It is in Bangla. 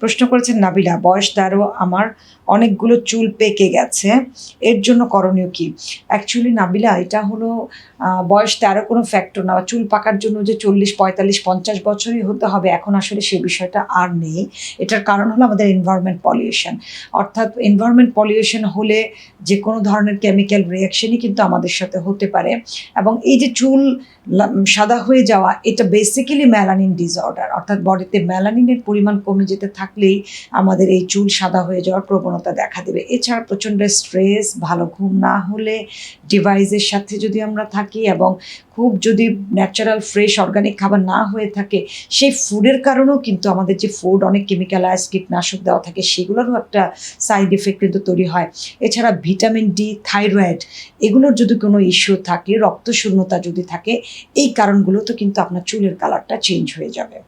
প্রশ্ন করেছেন নাবিলা বয়স তেরো আমার অনেকগুলো চুল পেকে গেছে, এর জন্য করণীয় কি? অ্যাকচুয়ালি নাবিলা এটা হলো বয়স তেরো কোনো ফ্যাক্টর না, চুল পাকার জন্য যে চল্লিশ, পঁয়তাল্লিশ, পঞ্চাশ বছরই হতে হবে, এখন আসলে সে বিষয়টা আর নেই। এটার কারণ হলো আমাদের এনভায়রনমেন্ট পলিউশন অর্থাৎ এনভায়রনমেন্ট পলিউশন হলে যে কোনো ধরনের কেমিক্যাল রিয়াকশনই কিন্তু আমাদের সাথে হতে পারে। এবং এই যে চুল সাদা হয়ে যাওয়া, এটা বেসিক্যালি ম্যালানিন ডিসঅর্ডার অর্থাৎ বডিতে ম্যালানিনের পরিমাণ কমে যেতে থাকলেই আমাদের এই চুল সাদা হয়ে যাওয়ার প্রবণতা দেখা দেবে। এছাড়া প্রচণ্ড স্ট্রেস ভালো ঘুম না হলে ডিভাইসের সাথে যদি আমরা থাকি এবং খুব যদি ন্যাচারাল ফ্রেশ অর্গানিক খাবার না হয়ে থাকে, সেই ফুডের কারণেও কিন্তু আমাদের যে ফুড অনেক কেমিক্যালাইজ কীটনাশক দেওয়া থাকে, সেগুলোরও একটা সাইড এফেক্ট কিন্তু তৈরি হয়। এছাড়া ভিটামিন ডি থাইরয়েড এগুলোর যদি কোনো ইস্যু থাকে, রক্তশূন্যতা যদি থাকে, এই কারণগুলো তো কিন্তু আপনার চুলের কালারটা চেঞ্জ হয়ে যাবে।